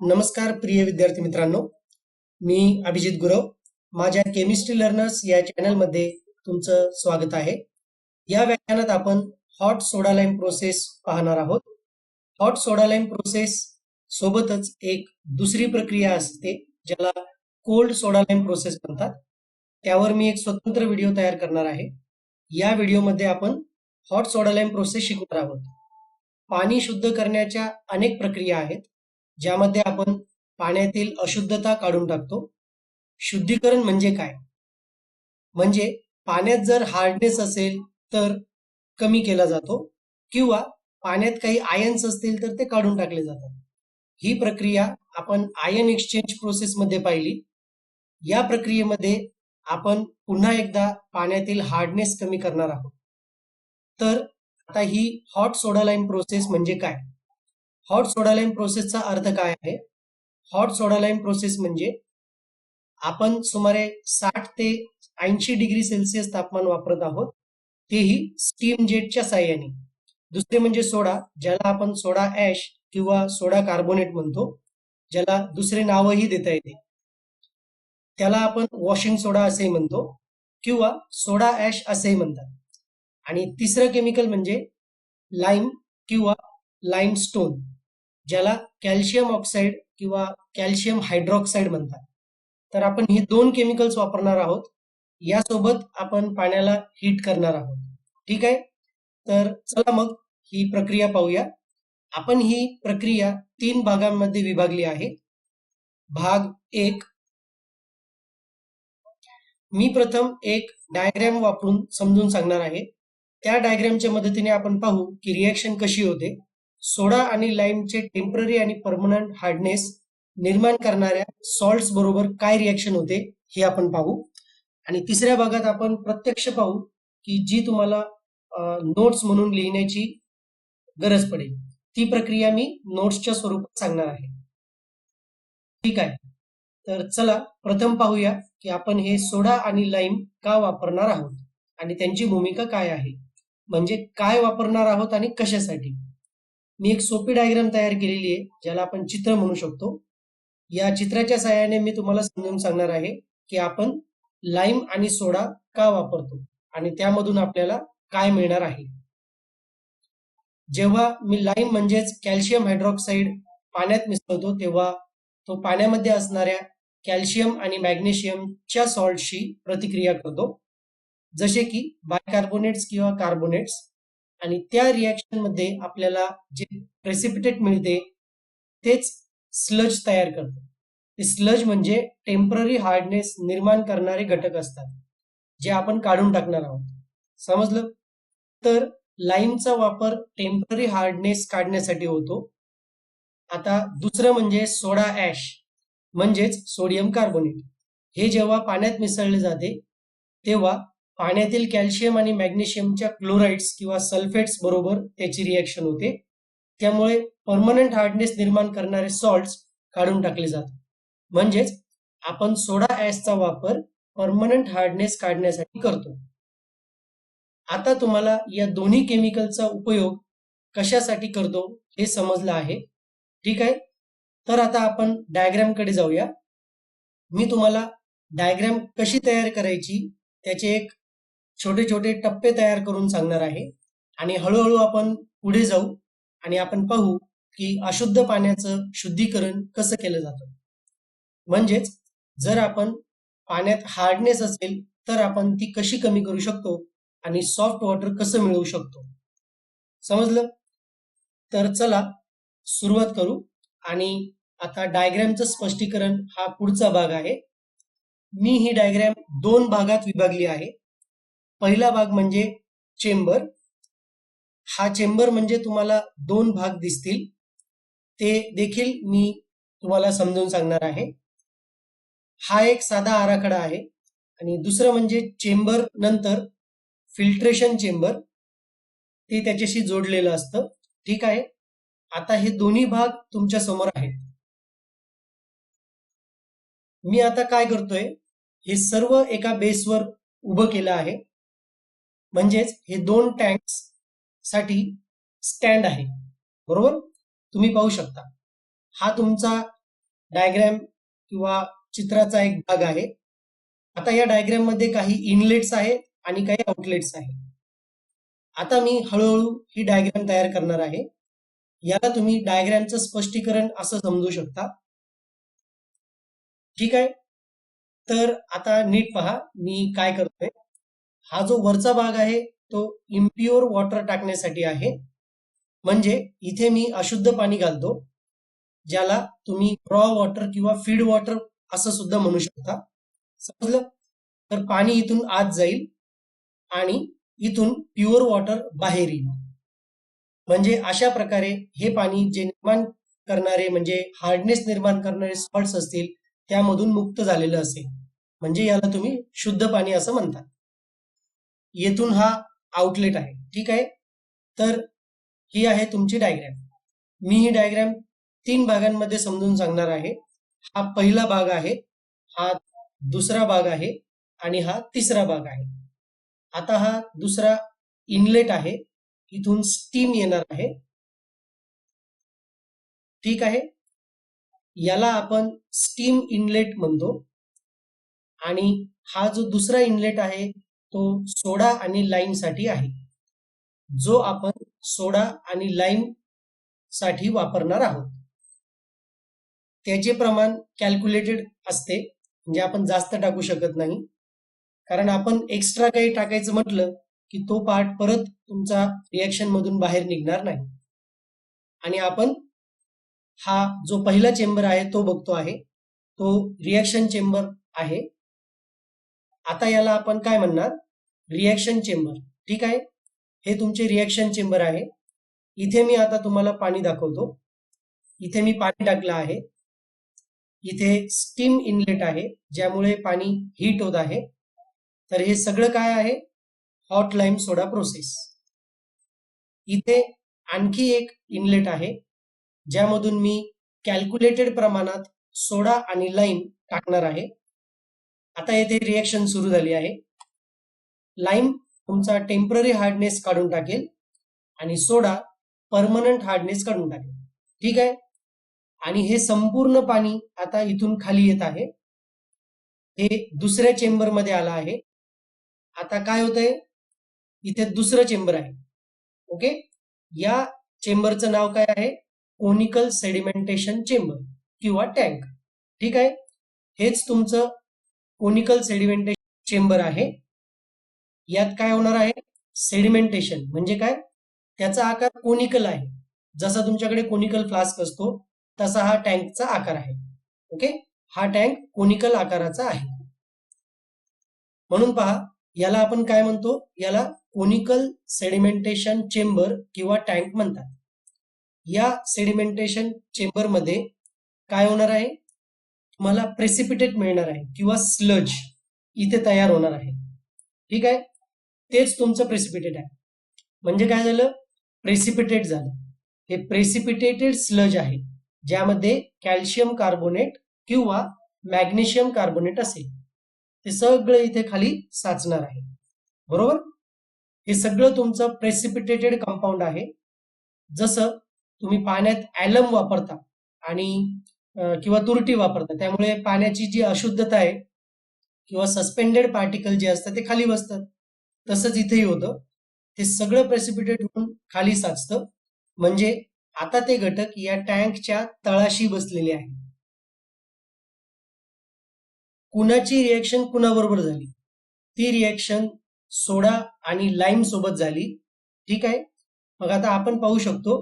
नमस्कार प्रिय विद्यार्थी मित्रांनो. मी अभिजित गुरव. माझ्या केमिस्ट्री लर्नर्स या चॅनलमध्ये तुमचं स्वागत आहे. या व्याख्यानात आपण हॉट सोडालाईम प्रोसेस पाहणार आहोत. हॉट सोडा लाईम प्रोसेस सोबतच एक दुसरी प्रक्रिया असते ज्याला कोल्ड सोडालाईम प्रोसेस म्हणतात. त्यावर मी एक स्वतंत्र व्हिडिओ तयार करणार आहे. या व्हिडिओमध्ये आपण हॉट सोडालाईम प्रोसेस शिकणार आहोत. पाणी शुद्ध करण्याच्या अनेक प्रक्रिया आहेत. ज्यामध्ये आपण पाण्यातील अशुद्धता काढून टाकतो. शुद्धीकरण म्हणजे काय? म्हणजे पाण्यात जर हार्डनेस असेल तर कमी केला जातो किंवा पाण्यात काही आयन्स असतील तर ते काढून टाकले जातात. ही प्रक्रिया आपण आयन एक्सचेंज प्रोसेसमध्ये पाहिली. या प्रक्रियेमध्ये आपण पुन्हा एकदा पाण्यातील हार्डनेस कमी करणार आहोत. तर आता ही हॉट सोडा लाईन प्रोसेस म्हणजे काय? हॉट सोडालाईम प्रोसेसचा अर्थ काय आहे? हॉट सोडालाईम प्रोसेस म्हणजे आपण सुमारे साठ ते ऐंशी डिग्री सेल्सिअस तापमान वापरत आहोत. तेही स्टीम जेटच्या साह्याने. दुसरे म्हणजे सोडा ज्याला आपण सोडा ऍश किंवा सोडा कार्बोनेट म्हणतो ज्याला दुसरे नावही देता येते. त्याला आपण वॉशिंग सोडा असेही म्हणतो किंवा सोडा ऍश असेही म्हणतात. आणि तिसरं केमिकल म्हणजे लाईम किंवा लाईम स्टोन ज्याला कॅल्शियम ऑक्साईड किंवा कॅल्शियम हायड्रॉक्साईड म्हणतात. तर आपण हे दोन केमिकल्स वापरणार आहोत. यासोबत आपण पाण्याला हीट करणार आहोत. ठीक आहे? तर चला मग ही प्रक्रिया पाहूया. आपण ही प्रक्रिया तीन भागांमध्ये विभागली आहे. भाग एक. मी प्रथम एक डायग्रॅम वापरून समजून सांगणार आहे. त्या डायग्रॅमच्या मदतीने आपण पाहू की रिॲक्शन कशी होते. सोडा आणि लाईमचे टेंपररी आणि परमनंट हार्डनेस निर्माण करणाऱ्या सॉल्ट्स बरोबर काय रिॲक्शन होते हे आपण पाहू. आणि तिसऱ्या भागात आपण प्रत्यक्ष पाहू की जी तुम्हाला नोट्स म्हणून लिहिण्याची गरज पडेल. ती प्रक्रिया मी नोट्सच्या स्वरूपात सांगणार आहे. ठीक आहे. तर चला प्रथम पाहूया की आपण हे सोडा आणि लाईम का वापरणार आहोत? आणि त्यांची भूमिका काय आहे? म्हणजे काय वापरणार आहोत आणि कशासाठी? मी एक सोपी डायग्राम तयार केलेली आहे ज्याला आपण चित्र म्हणू शकतो. या चित्राच्या सहाय्याने मी तुम्हाला समजून सांगणार आहे की आपण लाईम आणि सोडा का वापरतो आणि त्यामधून आपल्याला काय मिळणार आहे. जेव्हा मी लाईम म्हणजेच कॅल्शियम हायड्रॉक्साईड पाण्यात मिसळतो तेव्हा तो पाण्यामध्ये असणाऱ्या कॅल्शियम आणि मॅग्नेशियमच्या सॉल्टशी प्रतिक्रिया करतो. जसे की बायकार्बोनेट्स किंवा कार्बोनेट्स आणि त्या रिॲक्शनमध्ये आपल्याला जे प्रेसिपिटेट मिळते तेच स्लज तयार करते. ते स्लज म्हणजे टेंपररी हार्डनेस निर्माण करणारे घटक असतात जे आपण काढून टाकणार आहोत. समजलं? तर लाईमचा वापर टेंपररी हार्डनेस काढण्यासाठी होतो. आता दुसरं म्हणजे सोडा ॲश म्हणजेच सोडियम कार्बोनेट हे जेव्हा पाण्यात मिसळले जाते तेव्हा पाण्यातील कॅल्शियम आणि मॅग्नेशियमच्या क्लोराईड्स किंवा सल्फेट्स बरोबर त्याची रिॲक्शन होते. त्यामुळे परमनंट हार्डनेस निर्माण करणारे सॉल्ट्स काढून टाकले जातात. म्हणजेच आपण सोडा ऍशचा वापर परमनंट हार्डनेस काढण्यासाठी करतो. आता तुम्हाला या दोन्ही केमिकलचा उपयोग कशासाठी करतो हे समजलं आहे. ठीक आहे? तर आता आपण डायग्रॅमकडे जाऊया. मी तुम्हाला डायग्रॅम कशी तयार करायची त्याचे एक छोटे छोटे टप्पे तयार करून सांगणार आहे. आणि हळूहळू आपण पुढे जाऊ आणि आपण पाहू की अशुद्ध पाण्याचं शुद्धीकरण कसं केलं जातं. म्हणजेच जर आपण पाण्यात हार्डनेस असेल तर आपण ती कशी कमी करू शकतो आणि सॉफ्ट वॉटर कसं मिळवू शकतो? समजलं? तर चला सुरुवात करू आणि आता डायग्रॅमचं स्पष्टीकरण हा पुढचा भाग आहे. मी ही डायग्रॅम दोन भागात विभागली आहे. पहिला भाग म्हणजे चेंबर. हा चेंबर म्हणजे तुम्हाला दोन भाग दिसतील. ते देखील मी तुम्हाला समजून सांगणार आहे. हा एक साधा आराखडा आहे आणि दुसरं म्हणजे चेंबर नंतर फिल्ट्रेशन चेंबर. ते त्याच्याशी जोडलेलं असतं. ठीक आहे? आता हे दोन्ही भाग तुमच्यासमोर आहेत. मी आता काय करतोय? हे सर्व एका बेसवर उभं केलं आहे. म्हणजेच हे दोन टँक्ससाठी स्टँड आहे. बरोबर? तुम्ही पाहू शकता. हा तुमचा डायग्रॅम किंवा चित्राचा एक भाग आहे. आता या डायग्रॅममध्ये काही इनलेट्स आहेत आणि काही आउटलेट्स आहेत. आता मी हळूहळू ही डायग्रॅम तयार करणार आहे. याला तुम्ही डायग्रॅमचं स्पष्टीकरण असं समजू शकता. ठीक आहे? तर आता नीट पहा मी काय करतोय. हा जो वरचा भाग आहे तो इम्प्युअर वॉटर टाकण्यासाठी आहे. म्हणजे इथे मी अशुद्ध पाणी घालतो ज्याला तुम्ही रॉ वॉटर किंवा फीड वॉटर असं सुद्धा म्हणू शकता. समजलं? तर पाणी इथून आत जाईल आणि इथून प्युअर वॉटर बाहेर येईल. म्हणजे अशा प्रकारे हे पाणी जे निर्माण करणारे म्हणजे हार्डनेस निर्माण करणारे सॉल्ट्स असतील त्यामधून मुक्त झालेलं असेल. म्हणजे याला तुम्ही शुद्ध पाणी असं म्हणतात येथून हा आउटलेट आहे. ठीक आहे? तर ही आहे तुमची डायग्रॅम मी ही डायग्रॅम तीन भागांमध्ये समजून सांगणार आहे. हा पहिला भाग आहे हा दुसरा भाग आहे आणि हा तिसरा भाग आहे. आता हा दुसरा इनलेट आहे. इथून स्टीम येणार आहे. ठीक आहे? याला आपण स्टीम इनलेट म्हणतो. आणि हा जो दुसरा इनलेट आहे तो सोडा आणि लाईमसाठी आहे. जो आपण सोडा आणि लाईमसाठी वापरणार आहोत. त्याचे प्रमाण कॅल्क्युलेटेड असते म्हणजे आपण जास्त टाकू शकत नाही. कारण आपण एक्स्ट्रा काही टाकायचं म्हटलं की तो पार्ट परत तुमचा रिॲक्शन मधून बाहेर निघणार नाही. आणि आपण हा जो पहिला चेंबर आहे तो बघतो आहे. तो रिॲक्शन चेंबर आहे. आता याला आपण काय म्हणणार? रिॲक्शन चेंबर ठीक आहे? हे तुमचे रिॲक्शन चेंबर आहे. इथे मी आता तुम्हाला पाणी दाखवतो. इथे मी पाणी टाकलं आहे. इथे स्टीम इनलेट आहे ज्यामुळे पाणी हीट होत आहे. तर हे सगळं काय आहे? हॉट लाईम सोडा प्रोसेस इथे आणखी एक इनलेट आहे ज्यामधून मी कॅल्क्युलेटेड प्रमाणात सोडा आणि लाईम टाकणार आहे. आता येथे रिएक्शन सुरू झाली आहे. लाईम तुमचा टेंपररी हार्डनेस काढून टाकेल आणि सोडा परमनंट हार्डनेस काढून टाकेल. ठीक आहे? आणि हे संपूर्ण पाणी आता इथून खाली येत आहे. हे दुसऱ्या चेंबरमध्ये आलं आहे. आता काय होतंय? इथे दुसरं चेंबर आहे. ओके या चेंबरचं नाव काय आहे? कोनिकल सेडिमेंटेशन चेंबर किंवा टँक ठीक आहे? हेच तुमचं कोनिकल सेडिमेंटेशन चेंबर आहे. यात काय होणार आहे? सेडिमेंटेशन म्हणजे काय? त्याचा आकार कोनिकल आहे. जसा तुमच्याकडे कोनिकल फ्लास्क असतो तसा हा टँकचा आकार आहे. ओके हा टँक कोनिकल आकाराचा आहे. म्हणून पहा याला आपण काय म्हणतो? याला कोनिकल सेडिमेंटेशन चेंबर किंवा टँक म्हणतात. या सेडिमेंटेशन चेंबरमध्ये काय होणार आहे? मला प्रेसिपिटेट मिळणार आहे किंवा स्लज इथे तयार होणार आहे. ठीक आहे? तेच तुमचं प्रेसिपिटेट आहे. म्हणजे काय झालं? प्रेसिपिटेट झालं. हे प्रेसिपिटेटेड स्लज आहे ज्यामध्ये कॅल्शियम कार्बोनेट किंवा मॅग्नेशियम कार्बोनेट असेल. ते सगळं इथे खाली साचणार आहे. बरोबर? हे सगळं तुमचं प्रेसिपिटेटेड कंपाऊंड आहे. जसं तुम्ही पाण्यात ऍलम वापरता आणि किंवा तुरटी वापरतात. त्यामुळे पाण्याची जी अशुद्धता आहे किंवा सस्पेंडेड पार्टिकल जे असतात ते खाली बसतात. तसंच इथेही होतं. ते सगळं प्रेसिपिटेट होऊन खाली साचतं. म्हणजे आता ते घटक या टँकच्या तळाशी बसलेले आहे कुणाची रिएक्शन कुणाबरोबर झाली? ती रिएक्शन सोडा आणि लाईम सोबत झाली. ठीक आहे? मग आता आपण पाहू शकतो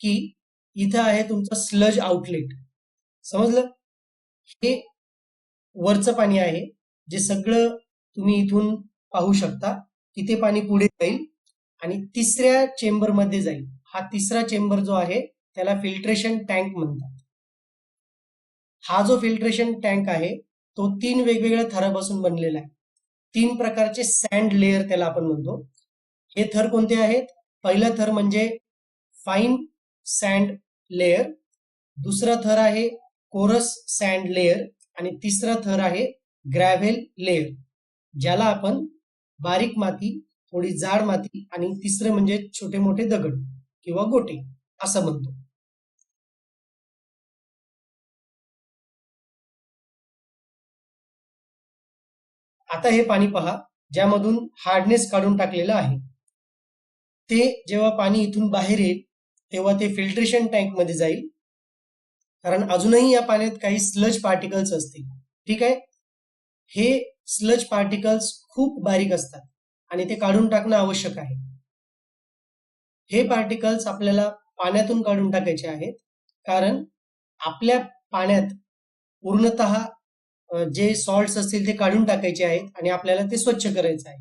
की इथं आहे तुमचं स्लज आउटलेट समजलं? हे वरचं पाणी आहे जे सगळं तुम्ही इथून पाहू शकता. तिथे पाणी पुढे जाईल आणि तिसऱ्या चेंबरमध्ये जाईल. हा तिसरा चेंबर जो आहे त्याला फिल्ट्रेशन टँक म्हणतात. हा जो फिल्ट्रेशन टँक आहे तो तीन वेगवेगळ्या थरापासून बनलेला आहे. तीन प्रकारचे सँड लेअर त्याला आपण म्हणतो. हे थर कोणते आहेत? पहिला थर म्हणजे फाईन सँड लेअर. दुसरा थर आहे कोरस सँड लेअर आणि तिसरा थर आहे ग्रॅव्हेल लेअर ज्याला आपण बारीक माती थोडी जाड माती आणि तिसरं म्हणजे छोटे मोठे दगड किंवा गोटे असं म्हणतो. आता हे पाणी पहा ज्यामधून हार्डनेस काढून टाकलेलं आहे. ते जेव्हा पाणी इथून बाहेर येईल तेव्हा ते फिल्ट्रेशन टँकमध्ये जाईल. कारण अजूनही या पाण्यात काही स्लज पार्टिकल्स असतील. ठीक आहे? हे स्लज पार्टिकल्स खूप बारीक असतात आणि ते काढून टाकणं आवश्यक आहे. हे पार्टिकल्स आपल्याला पाण्यातून काढून टाकायचे आहेत. कारण आपल्या पाण्यात पूर्णत जे सॉल्ट्स असतील ते काढून टाकायचे आहेत आणि आपल्याला ते स्वच्छ करायचं आहे.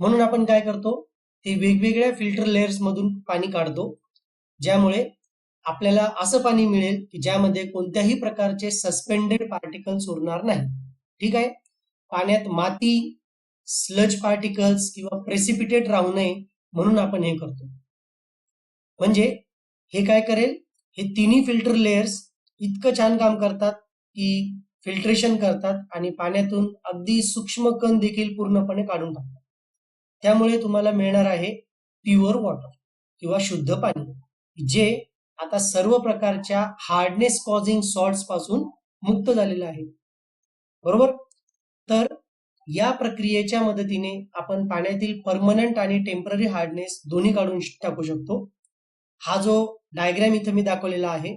म्हणून आपण काय करतो? ते वेगवेगळ्या फिल्टर लेयर्स मधून पाणी काढतो. ज्यामुळे आपल्याला असं पाणी मिळेल की ज्यामध्ये कोणत्याही प्रकारचे सस्पेंडेड पार्टिकल्स उरणार नाही. ठीक आहे? पाण्यात माती स्लज पार्टिकल्स किंवा प्रेसिपिटेट राहू नये म्हणून आपण हे करतो. म्हणजे हे काय करेल? हे तिन्ही फिल्टर लेयर्स इतकं छान काम करतात की फिल्ट्रेशन करतात आणि पाण्यातून अगदी सूक्ष्म कण देखील पूर्णपणे काढून टाकतात. त्यामुळे तुम्हाला मिळणार आहे प्युअर वॉटर किंवा शुद्ध पाणी जे आता सर्व प्रकारच्या हार्डनेस कॉझिंग सॉल्ट्सपासून मुक्त झालेला आहे. बरोबर? तर या प्रक्रियेच्या मदतीने आपण पाण्यातील परमनंट आणि टेंपररी हार्डनेस दोन्ही काढून टाकू शकतो. हा जो डायग्रॅम इथं मी दाखवलेला आहे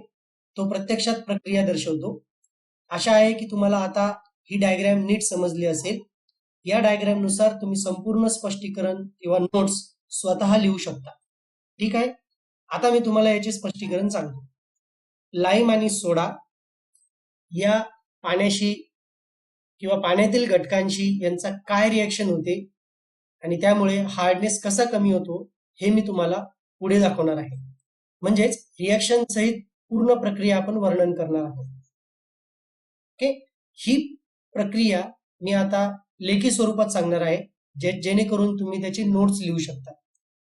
तो प्रत्यक्षात प्रक्रिया दर्शवतो. आशा आहे की तुम्हाला आता ही डायग्रॅम नीट समजली असेल. या डायग्रॅमनुसार तुम्ही संपूर्ण स्पष्टीकरण किंवा नोट्स स्वतः लिहू शकता. ठीक आहे? आता मी तुम्हाला याचे स्पष्टीकरण सांगतो. लाईम आणि सोडा या पाण्याशी किंवा पाण्यातील घटकांशी यांचा काय रिॲक्शन होते आणि त्यामुळे हार्डनेस कसा कमी होतो हे मी तुम्हाला पुढे दाखवणार आहे. म्हणजेच रिॲक्शन सहित पूर्ण प्रक्रिया आपण वर्णन करणार आहोत. ओके ही प्रक्रिया मी आता लेखी स्वरूपात सांगणार आहे जे जेणेकरून तुम्ही त्याची नोट्स लिहू शकता.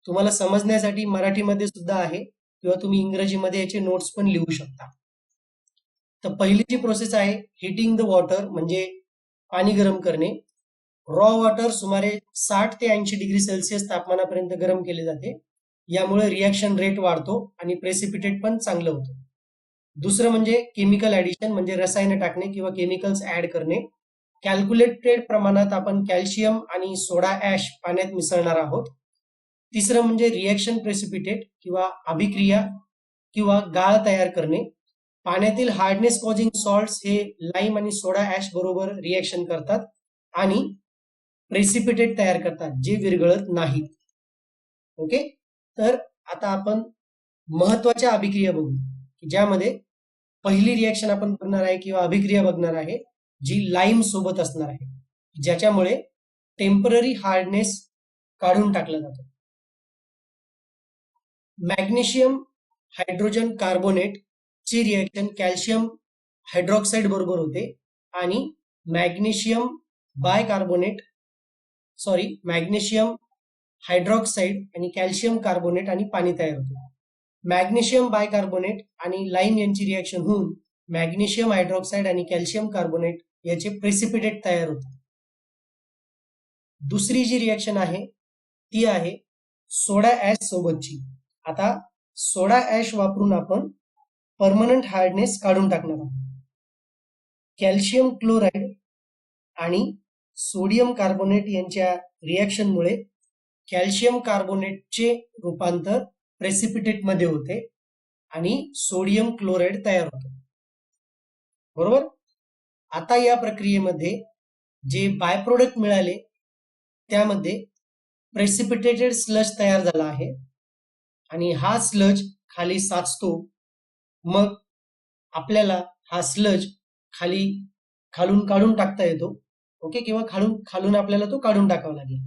तुम्हाला समजण्यासाठी मराठीमध्ये सुद्धा आहे किंवा तुम्ही इंग्रजीमध्ये याचे नोट्स पण लिहू शकता. तर पहिली जी प्रोसेस आहे हिटिंग द वॉटर म्हणजे पाणी गरम करणे. रॉ वॉटर सुमारे साठ ते ऐंशी डिग्री सेल्सिअस तापमानापर्यंत गरम केले जाते. यामुळे रिॲक्शन रेट वाढतो आणि प्रेसिपिटेट पण चांगलं होतं. दुसरं म्हणजे केमिकल ऍडिशन म्हणजे रसायनं टाकणे किंवा केमिकल्स ऍड करणे. कॅल्क्युलेटेड प्रमाणात आपण कॅल्शियम आणि सोडा ऍश पाण्यात मिसळणार आहोत. तिसरं म्हणजे रिॲक्शन प्रेसिपिटेट किंवा अभिक्रिया किंवा गाळ तयार करणे. पाण्यातील हार्डनेस कॉजिंग सॉल्ट्स हे लाईम आणि सोडा ऍश बरोबर रिॲक्शन करतात आणि प्रेसिपिटेट तयार करतात जे विरघळत नाहीत. ओके तर आता आपण महत्त्वाच्या अभिक्रिया बघू की ज्यामध्ये पहिली रिॲक्शन आपण बघणार आहे किंवा अभिक्रिया बघणार आहे जी लाईम सोबत असणार आहे. ज्याच्यामुळे टेंपररी हार्डनेस काढून टाकला जातो. मॅग्नेशियम हायड्रोजन कार्बोनेट ची रिएक्शन कॅल्शियम हायड्रॉक्साईड बरोबर होते. आणि magnesium bicarbonate sorry magnesium hydroxide आणि कॅल्शियम कार्बोनेट आणि पाणी तयार होते. मॅग्नेशियम बायकार्बोनेट आणि लाईम यांची रिएक्शन होऊन मॅग्नेशियम हायड्रॉक्साईड आणि कॅल्शियम कार्बोनेट याचे प्रेसिपिटेट तयार होते. दुसरी जी रिएक्शन आहे ती आहे सोडा ऍश सोबतची. आता सोडा ऍश वापरून आपण परमनंट हार्डनेस काढून टाकणार आहोत. कॅल्शियम क्लोराईड आणि सोडियम कार्बोनेट यांच्या रिॲक्शनमुळे कॅल्शियम कार्बोनेटचे रूपांतर प्रेसिपिटेटमध्ये होते आणि सोडियम क्लोराईड तयार होतो. बरोबर? आता या प्रक्रियेमध्ये जे बाय प्रोडक्ट मिळाले त्यामध्ये प्रेसिपिटेटेड स्लश तयार झाला आहे. आणि हा स्लज खाली साचतो. मग आपल्याला हा स्लज खाली खालून काढून टाकता येतो. ओके किंवा खालून खालून आपल्याला तो काढून टाकावा लागेल.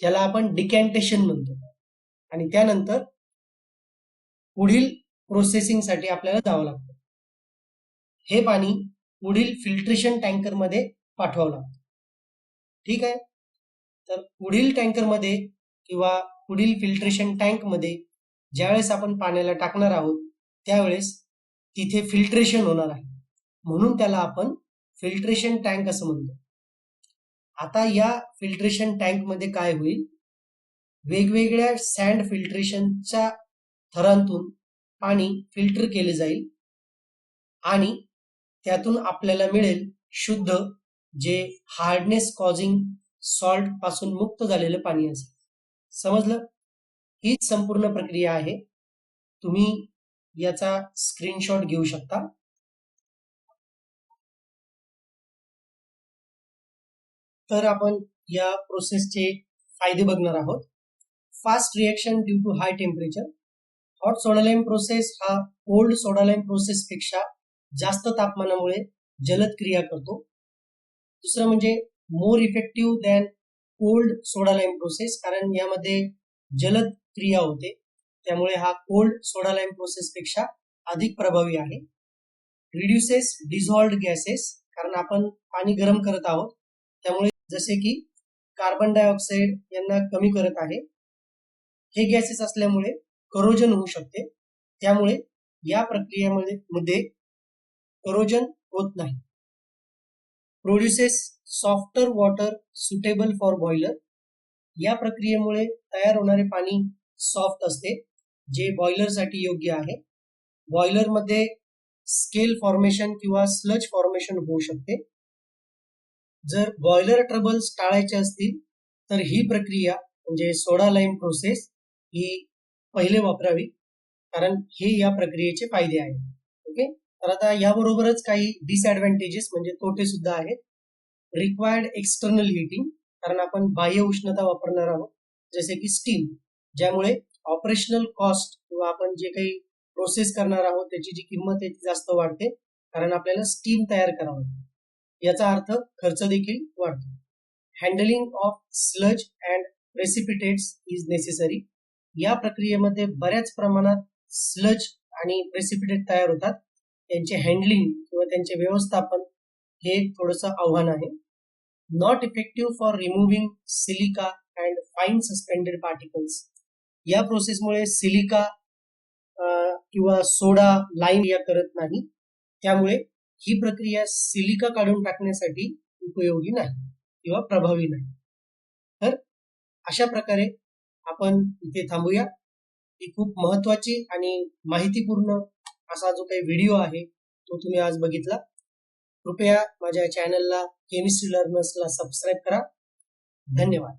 त्याला आपण डिकॅन्टेशन म्हणतो. आणि त्यानंतर पुढील प्रोसेसिंगसाठी आपल्याला जावं लागतं. हे पाणी पुढील फिल्ट्रेशन टँकरमध्ये पाठवावं लागतं. ठीक आहे? तर पुढील टँकरमध्ये किंवा पुढील फिल्ट्रेशन टँकमध्ये ज्यावेळेस आपण पाण्याला टाकणार आहोत त्यावेळेस तिथे फिल्ट्रेशन होणार आहे. म्हणून त्याला आपण फिल्ट्रेशन टँक असं म्हणतो. आता या फिल्ट्रेशन टँकमध्ये काय होईल? वेगवेगळ्या सँड फिल्ट्रेशनच्या थरांतून पाणी फिल्टर केले जाईल आणि त्यातून आपल्याला मिळेल शुद्ध जे हार्डनेस कॉझिंग सॉल्टपासून मुक्त झालेलं पाणी असेल. समजलं? हीच संपूर्ण प्रक्रिया आहे. तुम्ही याचा स्क्रीनशॉट घेऊ शकता. तर आपण या प्रोसेसचे फायदे बघणार आहोत. Fast reaction due to high temperature hot soda lime process हा कोल्ड सोडालाईम प्रोसेस पेक्षा जास्त तापमानामुळे जलद क्रिया करतो. दुसरं म्हणजे more effective than cold soda lime process कारण यामध्ये जलद क्रिया होते. त्यामुळे हा कोल्ड सोडालाईम प्रोसेस पेक्षा अधिक प्रभावी आहे. रिड्युसेस डिझॉल्ड गॅसेस कारण आपण पाणी गरम करत आहोत. त्यामुळे जसे की कार्बन डायऑक्साईड यांना कमी करत आहे. हे गॅसेस असल्यामुळे करोजन होऊ शकते. त्यामुळे या प्रक्रियेमध्ये मध्ये करोजन होत नाही. Produces softer water suitable for boiler या प्रक्रियेमुळे तयार होणारे पाणी सॉफ्ट असते जे बॉयलरसाठी योग्य आहे. बॉयलरमध्ये स्केल फॉर्मेशन किंवा स्लज फॉर्मेशन होऊ शकते. जर बॉयलर ट्रबल्स टाळायचे असतील तर ही प्रक्रिया म्हणजे सोडा लाईम प्रोसेस ही पहिले वापरावी. कारण हे या प्रक्रियेचे फायदे आहेत. ओके? तर आता याबरोबरच काही डिसएडव्हान्टेजेस म्हणजे तोटे सुद्धा आहेत. रिक्वायर्ड एक्सटर्नल हिटिंग कारण आपण बाह्य उष्णता वापरणार आहोत. जसे की स्टीम ज्यामुळे ऑपरेशनल कॉस्ट किंवा आपण जे काही प्रोसेस करणार आहोत त्याची जी किंमत आहे ती जास्त वाढते. कारण आपल्याला स्टीम तयार करावं याचा अर्थ खर्च देखील वाढतो. Handling of sludge and precipitates is necessary या प्रक्रियेमध्ये बऱ्याच प्रमाणात स्लज आणि प्रेसिपिटेट तयार होतात. त्यांचे हँडलिंग किंवा त्यांचे व्यवस्थापन हे थोडंसं आव्हान आहे. Not effective for removing silica and fine suspended particles या प्रोसेसमुळे सिलिका किंवा सोडा लाईन या करत नाही. त्यामुळे ही प्रक्रिया सिलिका काढून टाकण्यासाठी उपयोगी नाही किंवा प्रभावी नाही. तर अशा प्रकारे आपण इथे थांबूया. ही खूप महत्वाची आणि माहितीपूर्ण असा जो काही व्हिडिओ आहे तो तुम्ही आज बघितला. कृपया माझ्या चॅनलला केमिस्ट्री लर्नर्सला सबस्क्राईब करा. धन्यवाद.